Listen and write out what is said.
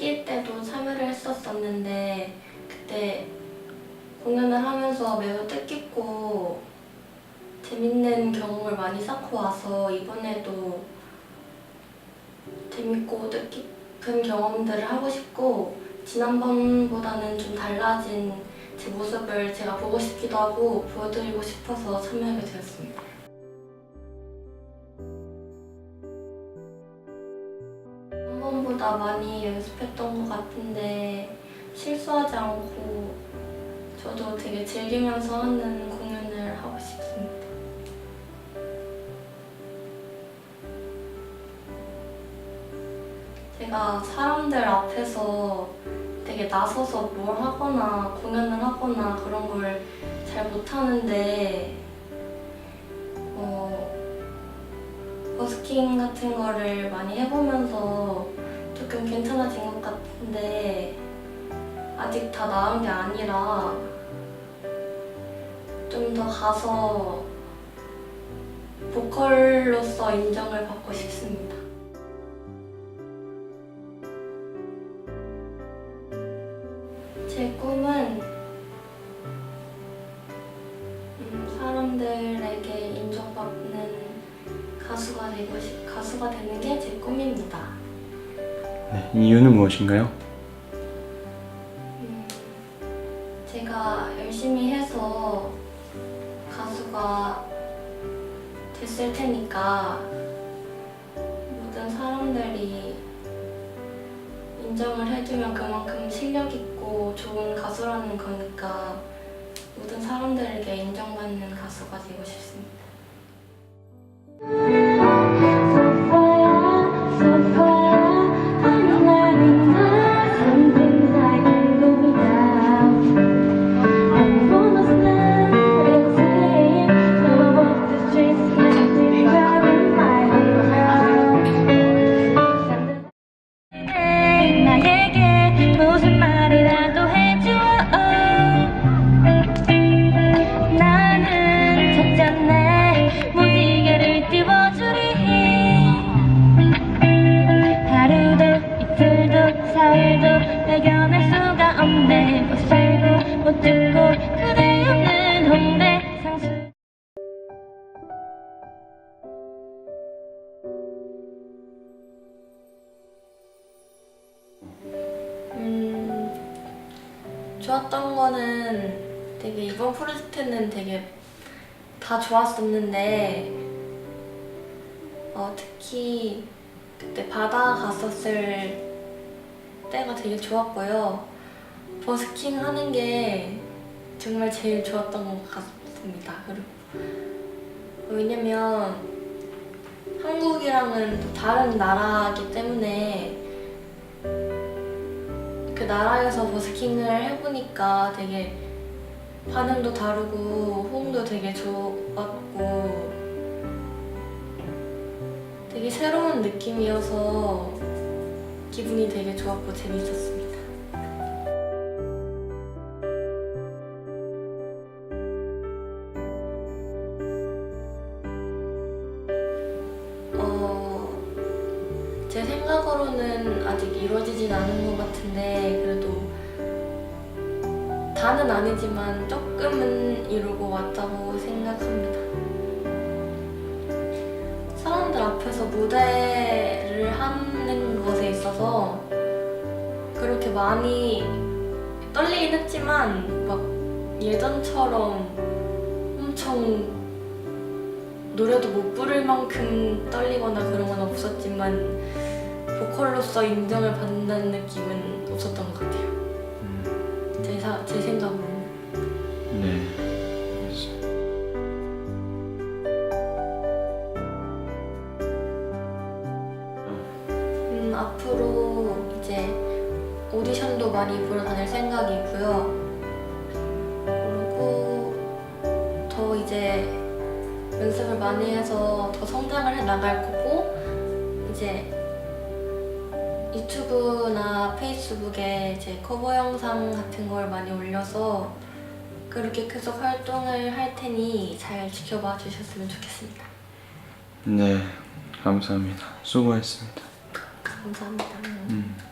일기 때도 참여를 했었었는데 그때 공연을 하면서 매우 뜻깊고 재밌는 경험을 많이 쌓고 와서 이번에도 재밌고 뜻깊은 경험들을 하고 싶고 지난번보다는 좀 달라진 제 모습을 제가 보고 싶기도 하고 보여드리고 싶어서 참여하게 되었습니다. 한 번보다 많이 연습했던 것 같은데 실수하지 않고 저도 되게 즐기면서 하는 공연을 하고 싶습니다. 제가 사람들 앞에서 되게 나서서 뭘 하거나 공연을 하거나 그런 걸 잘 못하는데 어, 버스킹 같은 거를 많이 해보면서 조금 괜찮아진 것 같은데 아직 다 나은 게 아니라 좀 더 가서 보컬로서 인정을 받고 싶습니다. 제 꿈은 음, 사람들에게 인정받는 가수가 되고 싶, 가수가 되는 게 제 꿈입니다. 네, 이유는 무엇인가요? 음, 제가 열심히 해서 가수가 됐을 테니까 모든 사람들이 인정을 해주면 그만큼 실력 있고 좋은 가수라는 거니까 모든 사람들에게 인정받는 가수가 되고 싶습니다. 음, 좋았던 거는 되게 이번 프로젝트는 되게 다 좋았었는데 어, 특히 그때 바다 갔었을 때가 되게 좋았고요. 버스킹 하는 게 정말 제일 좋았던 것 같습니다. 그리고 왜냐면 한국이랑은 또 다른 나라이기 때문에 그 나라에서 버스킹을 해보니까 되게 반응도 다르고 호응도 되게 좋았고 되게 새로운 느낌이어서 기분이 되게 좋았고 재밌었습니 제 생각으로는 아직 이루어지진 않은 것 같은데 그래도 다는 아니지만 조금은 이루고 왔다고 생각합니다. 사람들 앞에서 무대를 하는 것에 있어서 그렇게 많이 떨리긴 했지만 막 예전처럼 엄청 노래도 못 부를 만큼 떨리거나 그런 건 없었지만 보컬로서 인정을 받는다는 느낌은 없었던 것 같아요. 음, 제, 사, 제 생각으로는. 네. 음, 앞으로 이제 오디션도 많이 보러 다닐 생각이고요. 그리고 더 이제 연습을 많이 해서 더 성장을 해 나갈 거고 이제 유튜브나 페이스북에 제 커버 영상 같은 걸 많이 올려서 그렇게 계속 활동을 할 테니 잘 지켜봐 주셨으면 좋겠습니다. 네, 감사합니다. 수고했습니다. 감사합니다. 음.